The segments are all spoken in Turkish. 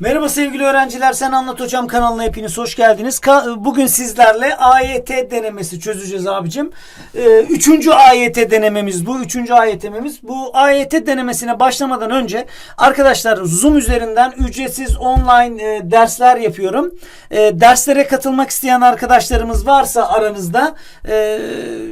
Merhaba sevgili öğrenciler. Sen Anlat Hocam kanalına hepiniz hoş geldiniz. Ka- Bugün sizlerle AYT denemesi çözeceğiz abicim. Ee, üçüncü AYT denememiz bu. Üçüncü AYT'miz. Bu AYT denemesine başlamadan önce arkadaşlar Zoom üzerinden ücretsiz online e, dersler yapıyorum. E, derslere katılmak isteyen arkadaşlarımız varsa aranızda e,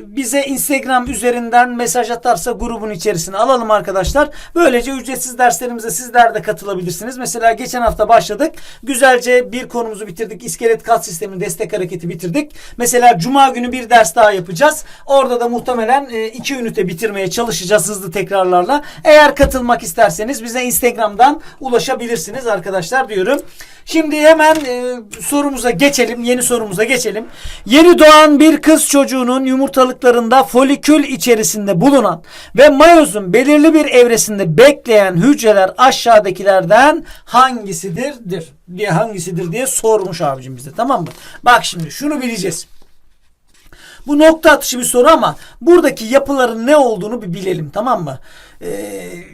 bize Instagram üzerinden mesaj atarsa grubun içerisine alalım arkadaşlar. Böylece ücretsiz derslerimize sizler de katılabilirsiniz. Mesela geçen hafta başladık. Güzelce bir konumuzu bitirdik. İskelet kas sistemi destek hareketi bitirdik. Mesela cuma günü bir ders daha yapacağız. Orada da muhtemelen e, iki ünite bitirmeye çalışacağız hızlı tekrarlarla. Eğer katılmak isterseniz bize Instagram'dan ulaşabilirsiniz arkadaşlar diyorum. Şimdi hemen e, sorumuza geçelim. Yeni sorumuza geçelim. Yeni doğan bir kız çocuğunun yumurtalıklarında folikül içerisinde bulunan ve mayozun belirli bir evresinde bekleyen hücreler aşağıdakilerden hangisidir? Dir diye hangisidir diye sormuş abicim bize tamam mı? Bak şimdi şunu bileceğiz. Bu nokta atışı bir soru ama buradaki yapıların ne olduğunu bir bilelim tamam mı? Ee,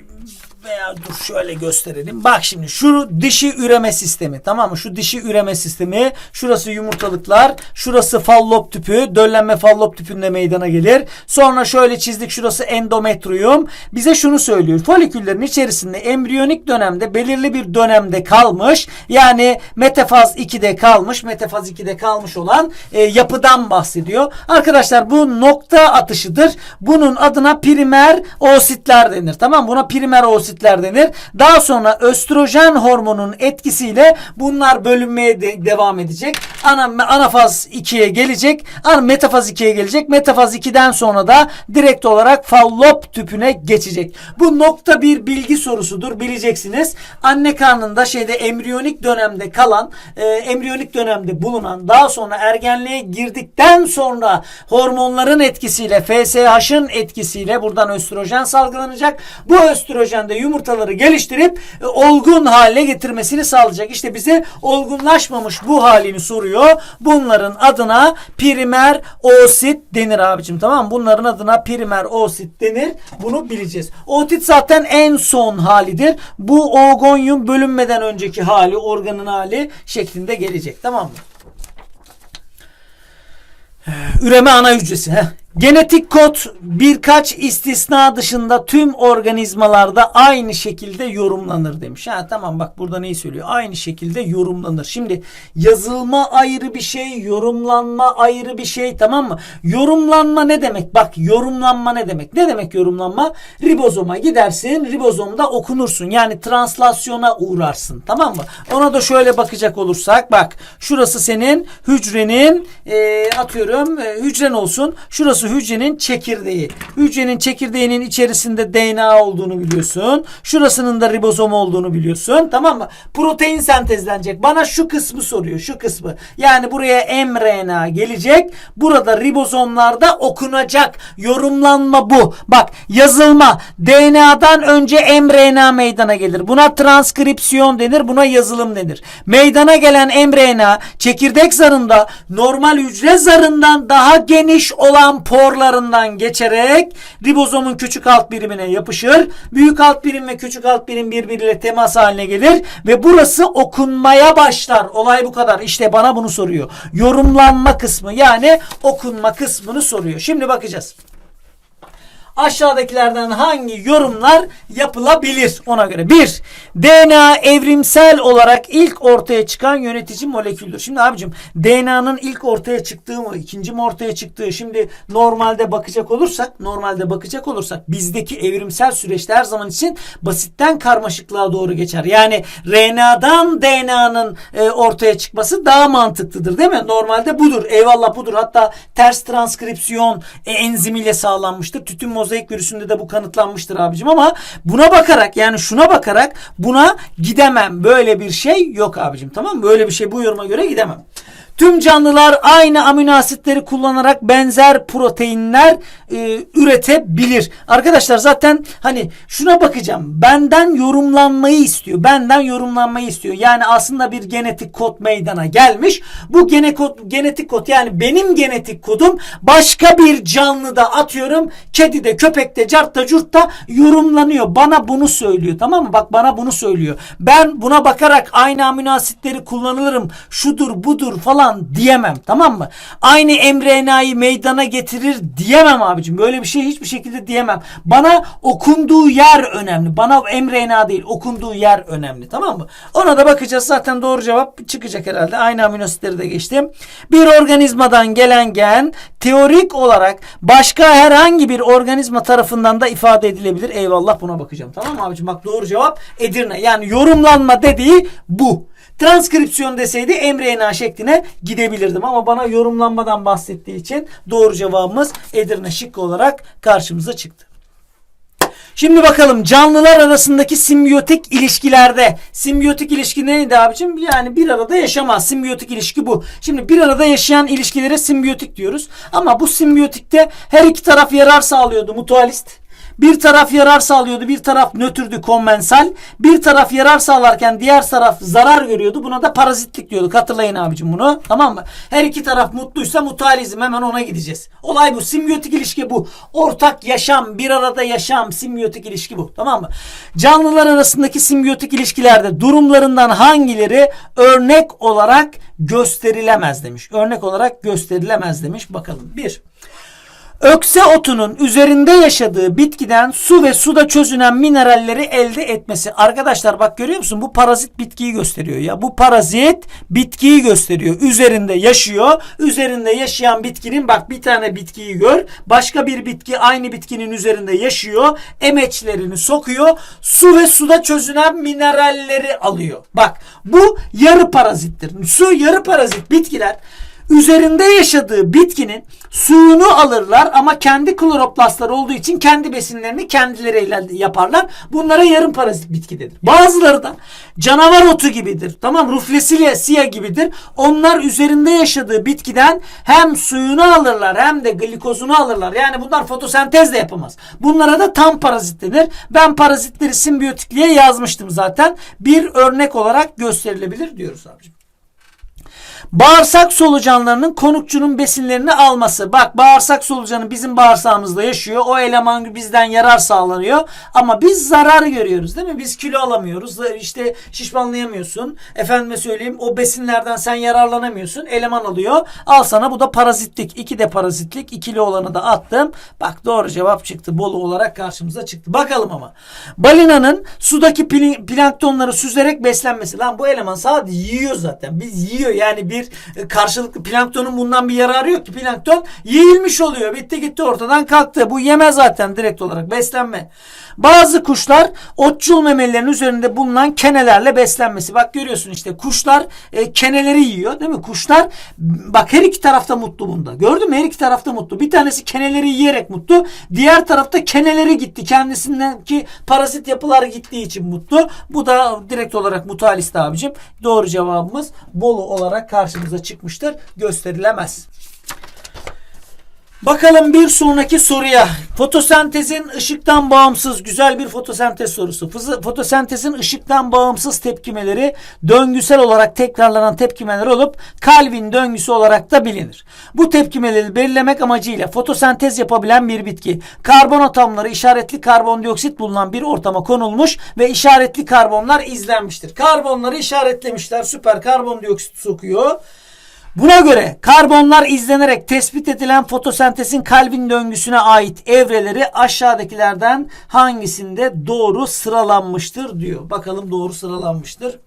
veya dur şöyle gösterelim. Bak şimdi şu dişi üreme sistemi tamam mı? Şu dişi üreme sistemi şurası yumurtalıklar şurası fallop tüpü döllenme fallop tüpünde meydana gelir. Sonra şöyle çizdik şurası endometrium. Bize şunu söylüyor. Foliküllerin içerisinde embriyonik dönemde belirli bir dönemde kalmış yani metafaz 2'de kalmış metafaz 2'de kalmış olan e, yapıdan bahsediyor. Arkadaşlar bu nokta atışıdır. Bunun adına primer oositler denir. Tamam? Buna primer oositler denir. Daha sonra östrojen hormonun etkisiyle bunlar bölünmeye de- devam edecek. Ana anafaz 2'ye gelecek. Ana metafaz 2'ye gelecek. Metafaz 2'den sonra da direkt olarak fallop tüpüne geçecek. Bu nokta bir bilgi sorusudur. Bileceksiniz. Anne karnında şeyde embriyonik dönemde kalan, e, embriyonik dönemde bulunan, daha sonra ergenliğe girdikten sonra hormonların etkisiyle, FSH'ın etkisiyle buradan östrojen salgılanacak. Bu östrojen de yumurtaları geliştirip e, olgun hale getirmesini sağlayacak. İşte bize olgunlaşmamış bu halini soruyor. Bunların adına primer oosit denir abicim tamam mı? Bunların adına primer oosit denir. Bunu bileceğiz. Ootit zaten en son halidir. Bu oogonyum bölünmeden önceki hali, organın hali şeklinde gelecek. Tamam mı? Üreme ana hücresi. Heh. Genetik kod birkaç istisna dışında tüm organizmalarda aynı şekilde yorumlanır demiş. Ha tamam bak burada neyi söylüyor? Aynı şekilde yorumlanır. Şimdi yazılma ayrı bir şey, yorumlanma ayrı bir şey tamam mı? Yorumlanma ne demek? Bak yorumlanma ne demek? Ne demek yorumlanma? Ribozoma gidersin, ribozomda okunursun. Yani translasyona uğrarsın tamam mı? Ona da şöyle bakacak olursak bak şurası senin hücrenin e, atıyorum e, hücren olsun. Şurası hücrenin çekirdeği. Hücrenin çekirdeğinin içerisinde DNA olduğunu biliyorsun. Şurasının da ribozom olduğunu biliyorsun. Tamam mı? Protein sentezlenecek. Bana şu kısmı soruyor. Şu kısmı. Yani buraya mRNA gelecek. Burada ribozomlarda okunacak. Yorumlanma bu. Bak yazılma. DNA'dan önce mRNA meydana gelir. Buna transkripsiyon denir. Buna yazılım denir. Meydana gelen mRNA çekirdek zarında normal hücre zarından daha geniş olan porlarından geçerek ribozomun küçük alt birimine yapışır. Büyük alt birim ve küçük alt birim birbiriyle temas haline gelir ve burası okunmaya başlar. Olay bu kadar. İşte bana bunu soruyor. Yorumlanma kısmı yani okunma kısmını soruyor. Şimdi bakacağız. Aşağıdakilerden hangi yorumlar yapılabilir ona göre. 1. DNA evrimsel olarak ilk ortaya çıkan yönetici moleküldür. Şimdi abicim DNA'nın ilk ortaya çıktığı mı, ikinci mi ortaya çıktığı şimdi normalde bakacak olursak, normalde bakacak olursak bizdeki evrimsel süreçte her zaman için basitten karmaşıklığa doğru geçer. Yani RNA'dan DNA'nın e, ortaya çıkması daha mantıklıdır değil mi? Normalde budur. Eyvallah budur. Hatta ters transkripsiyon e, enzimiyle sağlanmıştır. Tütün mozaik virüsünde de bu kanıtlanmıştır abicim ama buna bakarak yani şuna bakarak buna gidemem. Böyle bir şey yok abicim tamam mı? Böyle bir şey bu yoruma göre gidemem. Tüm canlılar aynı amino asitleri kullanarak benzer proteinler e, üretebilir. Arkadaşlar zaten hani şuna bakacağım. Benden yorumlanmayı istiyor. Benden yorumlanmayı istiyor. Yani aslında bir genetik kod meydana gelmiş. Bu gene kod, genetik kod yani benim genetik kodum başka bir canlıda atıyorum. Kedide, köpekte, cartta, curtta yorumlanıyor. Bana bunu söylüyor. Tamam mı? Bak bana bunu söylüyor. Ben buna bakarak aynı amino asitleri kullanılırım. Şudur, budur falan diyemem. Tamam mı? Aynı mRNA'yı meydana getirir diyemem abicim. Böyle bir şey hiçbir şekilde diyemem. Bana okunduğu yer önemli. Bana mRNA değil, okunduğu yer önemli. Tamam mı? Ona da bakacağız. Zaten doğru cevap çıkacak herhalde. Aynı amino asitleri de geçtim. Bir organizmadan gelen gen teorik olarak başka herhangi bir organizma tarafından da ifade edilebilir. Eyvallah buna bakacağım. Tamam mı abicim? Bak doğru cevap Edirne. Yani yorumlanma dediği bu. Transkripsiyon deseydi mRNA şekline gidebilirdim ama bana yorumlanmadan bahsettiği için doğru cevabımız Edirne şıkkı olarak karşımıza çıktı. Şimdi bakalım canlılar arasındaki simbiyotik ilişkilerde. Simbiyotik ilişki neydi abicim? Yani bir arada yaşamaz. Simbiyotik ilişki bu. Şimdi bir arada yaşayan ilişkilere simbiyotik diyoruz. Ama bu simbiyotikte her iki taraf yarar sağlıyordu mutualist. Bir taraf yarar sağlıyordu, bir taraf nötrdü, konvensal. Bir taraf yarar sağlarken diğer taraf zarar görüyordu. Buna da parazitlik diyorduk. Hatırlayın abicim bunu. Tamam mı? Her iki taraf mutluysa mutualizm hemen ona gideceğiz. Olay bu. Simbiyotik ilişki bu. Ortak yaşam, bir arada yaşam, simbiyotik ilişki bu. Tamam mı? Canlılar arasındaki simbiyotik ilişkilerde durumlarından hangileri örnek olarak gösterilemez demiş. Örnek olarak gösterilemez demiş. Bakalım. Bir. Ökse otunun üzerinde yaşadığı bitkiden su ve suda çözünen mineralleri elde etmesi. Arkadaşlar bak görüyor musun? Bu parazit bitkiyi gösteriyor ya. Bu parazit bitkiyi gösteriyor. Üzerinde yaşıyor. Üzerinde yaşayan bitkinin bak bir tane bitkiyi gör. Başka bir bitki aynı bitkinin üzerinde yaşıyor. Emeçlerini sokuyor. Su ve suda çözünen mineralleri alıyor. Bak bu yarı parazittir. Su yarı parazit bitkiler üzerinde yaşadığı bitkinin suyunu alırlar ama kendi kloroplastlar olduğu için kendi besinlerini kendileriyle yaparlar. Bunlara yarım parazit bitki denir. Bazıları da canavar otu gibidir. Tamam Ruflesilia gibidir. Onlar üzerinde yaşadığı bitkiden hem suyunu alırlar hem de glikozunu alırlar. Yani bunlar fotosentez de yapamaz. Bunlara da tam parazit denir. Ben parazitleri simbiyotikliğe yazmıştım zaten. Bir örnek olarak gösterilebilir diyoruz abicim. Bağırsak solucanlarının konukçunun besinlerini alması. Bak bağırsak solucanı bizim bağırsağımızda yaşıyor. O eleman bizden yarar sağlanıyor. Ama biz zarar görüyoruz değil mi? Biz kilo alamıyoruz. İşte şişmanlayamıyorsun. Efendime söyleyeyim o besinlerden sen yararlanamıyorsun. Eleman alıyor. Al sana bu da parazitlik. İki de parazitlik. İkili olanı da attım. Bak doğru cevap çıktı. Bolu olarak karşımıza çıktı. Bakalım ama. Balinanın sudaki planktonları süzerek beslenmesi. Lan bu eleman sadece yiyor zaten. Biz yiyor yani bir bir karşılıklı planktonun bundan bir yararı yok ki. Plankton yiyilmiş oluyor. Bitti gitti ortadan kalktı. Bu yeme zaten direkt olarak beslenme. Bazı kuşlar otçul memelilerin üzerinde bulunan kenelerle beslenmesi. Bak görüyorsun işte kuşlar e, keneleri yiyor değil mi? Kuşlar bak her iki tarafta mutlu bunda. Gördün mü? Her iki tarafta mutlu. Bir tanesi keneleri yiyerek mutlu. Diğer tarafta keneleri gitti. Kendisinden ki parazit yapılar gittiği için mutlu. Bu da direkt olarak mutualist abicim. Doğru cevabımız Bolu olarak karşımıza çıkmıştır. Gösterilemez. Bakalım bir sonraki soruya. Fotosentezin ışıktan bağımsız güzel bir fotosentez sorusu. Fotosentezin ışıktan bağımsız tepkimeleri döngüsel olarak tekrarlanan tepkimeler olup Calvin döngüsü olarak da bilinir. Bu tepkimeleri belirlemek amacıyla fotosentez yapabilen bir bitki karbon atomları işaretli karbondioksit bulunan bir ortama konulmuş ve işaretli karbonlar izlenmiştir. Karbonları işaretlemişler. Süper karbondioksit sokuyor. Buna göre karbonlar izlenerek tespit edilen fotosentezin kalbin döngüsüne ait evreleri aşağıdakilerden hangisinde doğru sıralanmıştır diyor. Bakalım doğru sıralanmıştır.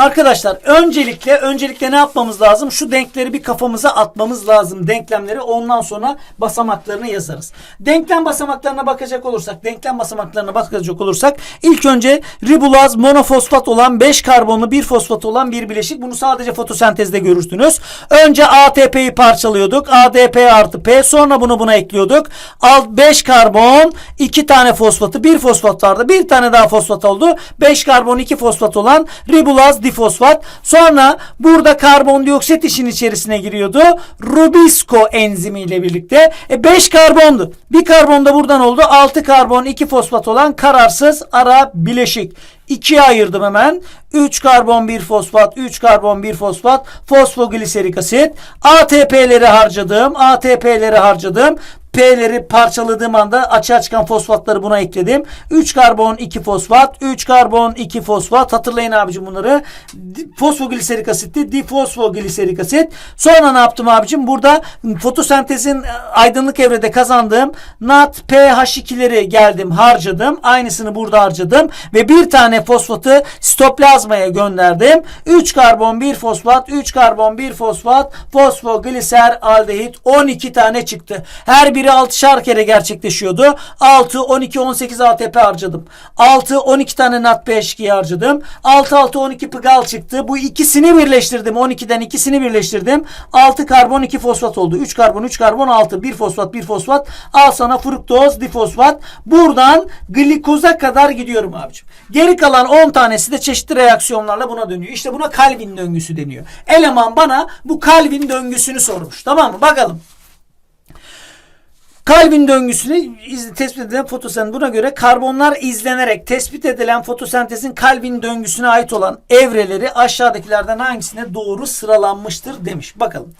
Arkadaşlar öncelikle öncelikle ne yapmamız lazım? Şu denkleri bir kafamıza atmamız lazım. Denklemleri ondan sonra basamaklarını yazarız. Denklem basamaklarına bakacak olursak, denklem basamaklarına bakacak olursak ilk önce ribulaz monofosfat olan 5 karbonlu bir fosfat olan bir bileşik. Bunu sadece fotosentezde görürsünüz. Önce ATP'yi parçalıyorduk. ADP artı P sonra bunu buna ekliyorduk. Alt 5 karbon 2 tane fosfatı bir fosfat vardı. Bir tane daha fosfat oldu. 5 karbon 2 fosfat olan ribulaz difosfat. Sonra burada karbondioksit işin içerisine giriyordu. Rubisco enzimiyle birlikte. 5 karbondu. Bir karbon da buradan oldu. 6 karbon 2 fosfat olan kararsız ara bileşik. 2'ye ayırdım hemen. 3 karbon 1 fosfat, 3 karbon 1 fosfat, fosfogliserik asit. ATP'leri harcadım, ATP'leri harcadım. P'leri parçaladığım anda açığa çıkan fosfatları buna ekledim. 3 karbon 2 fosfat, 3 karbon 2 fosfat. Hatırlayın abicim bunları. Fosfogliserik asitti, difosfogliserik asit. Sonra ne yaptım abicim? Burada fotosentezin e, aydınlık evrede kazandığım NAT pH2'leri geldim harcadım. Aynısını burada harcadım. Ve bir tane fosfatı sitoplazmaya gönderdim. 3 karbon 1 fosfat, 3 karbon 1 fosfat, fosfogliser aldehit 12 tane çıktı. Her biri 6'şar kere gerçekleşiyordu. 6, 12, 18 ATP harcadım. 6, 12 tane NAT pH2 harcadım. 6, 6, 12 pıgal çıktı. Bu ikisini birleştirdim. 12'den ikisini birleştirdim. 6 karbon 2 fosfat oldu. 3 karbon 3 karbon 6. 1 fosfat 1 fosfat. Al sana fruktoz difosfat. Buradan glikoza kadar gidiyorum abicim. Geri kalan 10 tanesi de çeşitli reaksiyonlarla buna dönüyor. İşte buna Calvin döngüsü deniyor. Eleman bana bu Calvin döngüsünü sormuş. Tamam mı? Bakalım. Kalbin döngüsünü tespit edilen fotosentez buna göre karbonlar izlenerek tespit edilen fotosentezin kalbin döngüsüne ait olan evreleri aşağıdakilerden hangisine doğru sıralanmıştır demiş. Bakalım.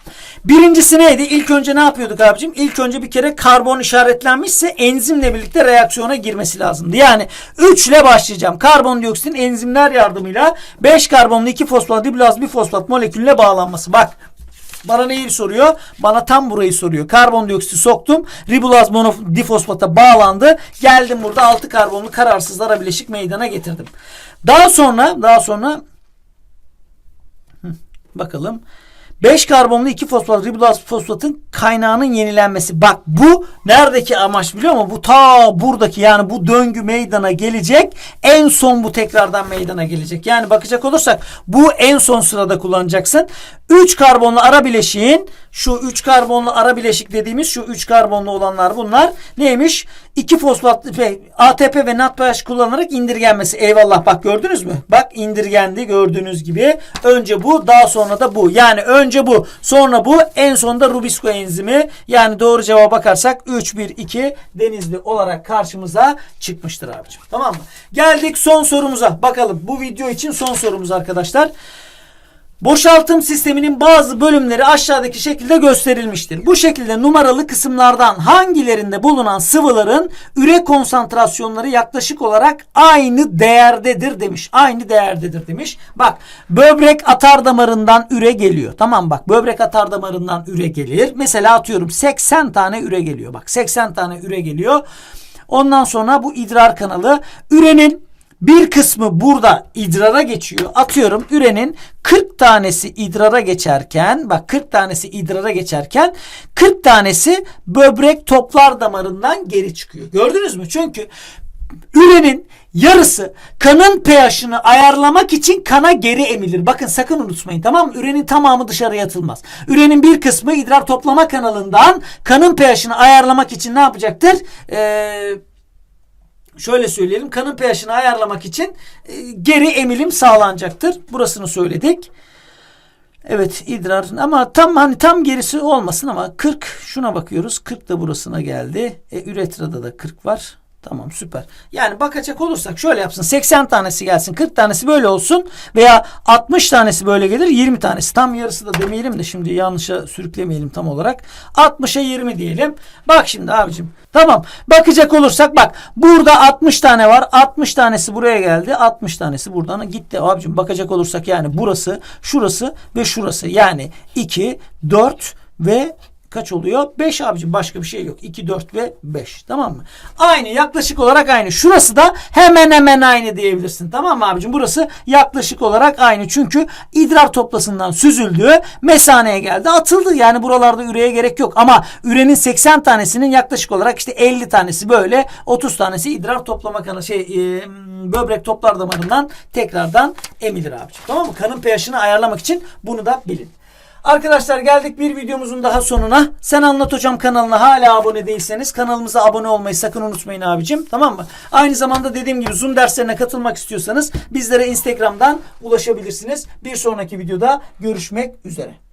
Birincisi neydi? İlk önce ne yapıyorduk abicim? İlk önce bir kere karbon işaretlenmişse enzimle birlikte reaksiyona girmesi lazımdı. Yani 3 ile başlayacağım. Karbondioksitin enzimler yardımıyla 5 karbonlu 2 fosfat dibulaz bir fosfat molekülüne bağlanması. Bak bana neyi soruyor? Bana tam burayı soruyor. Karbondioksiti soktum. Ribulaz monodifosfata bağlandı. Geldim burada 6 karbonlu kararsızlara bileşik meydana getirdim. Daha sonra daha sonra bakalım. 5 karbonlu 2 fosfat ribulaz fosfatın kaynağının yenilenmesi. Bak bu neredeki amaç biliyor musun? Bu ta buradaki yani bu döngü meydana gelecek. En son bu tekrardan meydana gelecek. Yani bakacak olursak bu en son sırada kullanacaksın. 3 karbonlu ara bileşiğin şu 3 karbonlu ara bileşik dediğimiz şu 3 karbonlu olanlar bunlar neymiş? 2 fosfat ve ATP ve NADPH kullanarak indirgenmesi. Eyvallah bak gördünüz mü? Bak indirgendi gördüğünüz gibi. Önce bu daha sonra da bu. Yani önce bu sonra bu en sonunda Rubisco enzimi. Yani doğru cevaba bakarsak 3 1 2 Denizli olarak karşımıza çıkmıştır abicim. Tamam mı? Geldik son sorumuza. Bakalım bu video için son sorumuz arkadaşlar. Boşaltım sisteminin bazı bölümleri aşağıdaki şekilde gösterilmiştir. Bu şekilde numaralı kısımlardan hangilerinde bulunan sıvıların üre konsantrasyonları yaklaşık olarak aynı değerdedir demiş. Aynı değerdedir demiş. Bak böbrek atar damarından üre geliyor. Tamam bak böbrek atar damarından üre gelir. Mesela atıyorum 80 tane üre geliyor. Bak 80 tane üre geliyor. Ondan sonra bu idrar kanalı ürenin bir kısmı burada idrara geçiyor. Atıyorum ürenin 40 tanesi idrara geçerken bak 40 tanesi idrara geçerken 40 tanesi böbrek toplar damarından geri çıkıyor. Gördünüz mü? Çünkü ürenin yarısı kanın pH'ını ayarlamak için kana geri emilir. Bakın sakın unutmayın tamam mı? Ürenin tamamı dışarıya atılmaz. Ürenin bir kısmı idrar toplama kanalından kanın pH'ını ayarlamak için ne yapacaktır? Eee şöyle söyleyelim kanın pH'ini ayarlamak için e, geri emilim sağlanacaktır. Burasını söyledik. Evet idrar ama tam hani tam gerisi olmasın ama 40 şuna bakıyoruz. 40 da burasına geldi. E, üretrada da 40 var. Tamam süper. Yani bakacak olursak şöyle yapsın. 80 tanesi gelsin. 40 tanesi böyle olsun. Veya 60 tanesi böyle gelir. 20 tanesi. Tam yarısı da demeyelim de şimdi yanlışa sürüklemeyelim tam olarak. 60'a 20 diyelim. Bak şimdi abicim. Tamam. Bakacak olursak bak. Burada 60 tane var. 60 tanesi buraya geldi. 60 tanesi buradan gitti. Abicim bakacak olursak yani burası, şurası ve şurası. Yani 2, 4 ve kaç oluyor? 5 abicim başka bir şey yok. 2, 4 ve 5. Tamam mı? Aynı yaklaşık olarak aynı. Şurası da hemen hemen aynı diyebilirsin. Tamam mı abicim? Burası yaklaşık olarak aynı. Çünkü idrar toplasından süzüldü. Mesaneye geldi. Atıldı. Yani buralarda üreye gerek yok. Ama ürenin 80 tanesinin yaklaşık olarak işte 50 tanesi böyle. 30 tanesi idrar toplama kanalı şey e, böbrek toplar damarından tekrardan emilir abicim. Tamam mı? Kanın pH'ini ayarlamak için bunu da bilin. Arkadaşlar geldik bir videomuzun daha sonuna. Sen Anlat Hocam kanalına hala abone değilseniz kanalımıza abone olmayı sakın unutmayın abicim. Tamam mı? Aynı zamanda dediğim gibi Zoom derslerine katılmak istiyorsanız bizlere Instagram'dan ulaşabilirsiniz. Bir sonraki videoda görüşmek üzere.